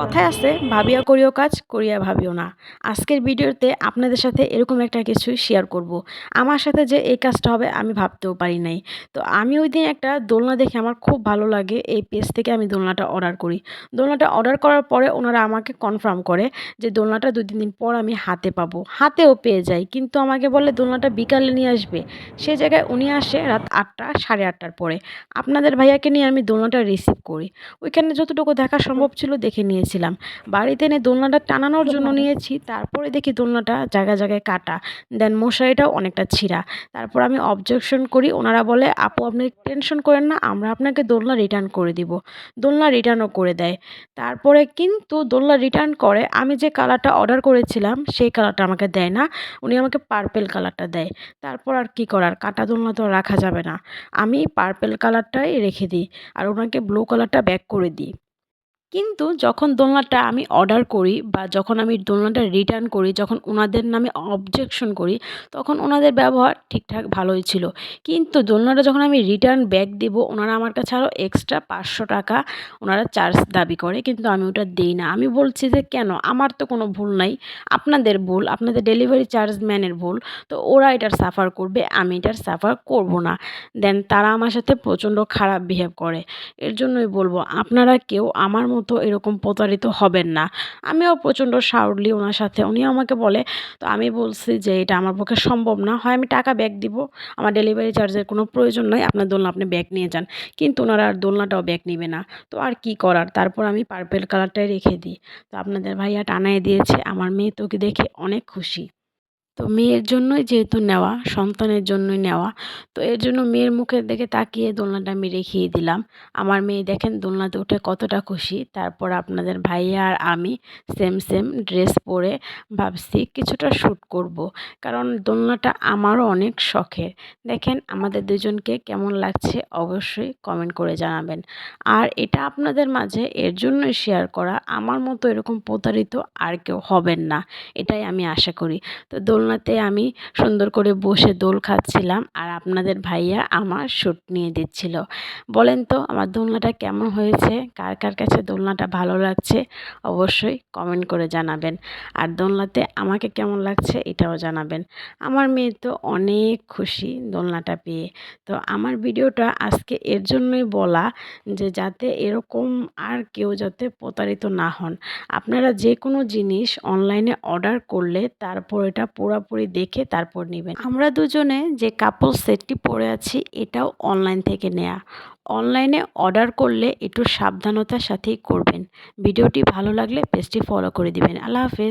কথায় আছে, ভাবিয়া করিও কাজ, করিয়া ভাবিও না। আজকের ভিডিওতে আপনাদের সাথে এরকম একটা কিছু শেয়ার করব। আমার সাথে যে এই কাজটা হবে, আমি ভাবতেও পারি নাই। তো আমি ওই দিন একটা দোলনা দেখে আমার খুব ভালো লাগে, এই পেজ থেকে আমি দোলনাটা অর্ডার করি। দোলনাটা অর্ডার করার পরে ওনারা আমাকে কনফার্ম করে যে দোলনাটা দু তিন দিন পর আমি হাতে পাবো। হাতেও পেয়ে যাই কিন্তু আমাকে বলে, দোলনাটা বিকালে নিয়ে আসবে? সে জায়গায় উনি আসে রাত আটটা, সাড়ে আটটার পরে। আপনাদের ভাইয়াকে নিয়ে আমি দোলনাটা রিসিভ করি। ওইখানে যতটুকু দেখা সম্ভব ছিল দেখে নিয়েছিলাম বাড়িতে এনে দোলনাটা টানানোর জন্য নিয়েছি তারপরে দেখি দোলনাটা জায়গায় জায়গায় কাটা। দেন মশারিটাও অনেকটা ছিঁড়া। তারপর আমি অবজেকশন করি ওনারা বলে আপু আপনি টেনশন করেন না আমরা আপনাকে দোলনা রিটার্ন করে দিব। দোলনা রিটার্নও করে দেয়। তারপরে কিন্তু দোলনা রিটার্ন করে আমি যে কালারটা অর্ডার করেছিলাম সেই কালারটা আমাকে দেয় না। উনি আমাকে পার্পেল কালারটা দেয়। তারপর আর কি করার? কাটা দোলনা তো রাখা যাবে না। আমি পার্পেল কালারটাই রেখে দিই। আর ওনাকে ব্লু কালারটা ব্যাক করে দিই। কিন্তু যখন দোলনাটা আমি অর্ডার করি বা যখন আমি দোলনাটা রিটার্ন করি, যখন ওনাদের নামে অবজেকশন করি, তখন ওনাদের ব্যবহার ঠিকঠাক ভালোই ছিল। কিন্তু দোলনাটা যখন আমি রিটার্ন ব্যাক দেব ওনারা আমার কাছে আরও এক্সট্রা পাঁচশো টাকা ওনারা চার্জ দাবি করে, কিন্তু আমি ওটা দিই না। আমি বলছি যে, কেন? আমার তো কোনো ভুল নাই। আপনাদের ভুল, আপনাদের ডেলিভারি চার্জ ম্যানের ভুল। তো ওরা এটার সাফার করবে, আমি এটার সাফার করব না। দেন তারা আমার সাথে প্রচণ্ড খারাপ বিহেভ করে। এর জন্যই বলব, আপনারা কেউ আমার মতো এরকম প্রতারিত হবেন না। আমিও প্রচণ্ড সাউডলি ওনার সাথে। উনিও আমাকে বলে, তো আমি বলছি যে এটা আমার পক্ষে সম্ভব না। হয় আমি টাকা ব্যাক দিব। আমার ডেলিভারি চার্জের কোনো প্রয়োজন নয়। আপনার দোলনা আপনি ব্যাগ নিয়ে যান। কিন্তু ওনারা আর দোলনাটাও ব্যাগ নেবে না। তো আর কি করার? তারপর আমি পার্পেল কালারটাই রেখে দিই। তো আপনাদের ভাইয়া টানায় দিয়েছে। আমার মেয়ে তোকে দেখে অনেক খুশি। তো মেয়ের জন্যই যেহেতু নেওয়া, সন্তানের জন্যই নেওয়া, তো এর জন্য মেয়ের মুখের দিকে তাকিয়ে দোলনাটা আমি রেখেই দিলাম। আমার মেয়ে দেখেন দোলনাতে উঠে কতটা খুশি। তারপর আপনাদের ভাইয়া আর আমি সেম সেম ড্রেস পরে ভাবছি কিছুটা শ্যুট করব। কারণ দোলনাটা আমারও অনেক শখের। দেখেন আমাদের দুজনকে কেমন লাগছে অবশ্যই কমেন্ট করে জানাবেন। আর এটা আপনাদের মাঝে এর জন্যই শেয়ার করা। আমার মতো এরকম প্রতারিত আর কেউ হবেন না। এটাই আমি আশা করি। তো দোলনাতে আমি সুন্দর করে বসে দোল খাচ্ছিলাম আর আপনাদের ভাইয়া আমার শ্যুট নিয়ে দিচ্ছিল। বলেন তো, আমার দোলনাটা কেমন হয়েছে? কার কার কাছে দোলনাটা ভালো লাগছে? অবশ্যই কমেন্ট করে জানাবেন। আর দোলনাতে আমাকে কেমন লাগছে এটাও জানাবেন। আমার মেয়ে তো অনেক খুশি দোলনাটা পেয়ে। তো আমার ভিডিওটা আজকে এর জন্যই বলা যে, যাতে এরকম আর কেউ যাতে প্রতারিত না হন। আপনারা যে কোনো জিনিস অনলাইনে অর্ডার করলে তারপর এটা পুরোপুরি দেখে তারপর নেবেন। আমরা দুজনে যে কাপল সেটটি পরে আছি, এটাও অনলাইন থেকে নেয়া। অনলাইনে অর্ডার করলে একটু সাবধানতার সাথেই করবেন। ভিডিওটি ভালো লাগলে পেজটি ফলো করে দিবেন। আল্লাহ হাফেজ।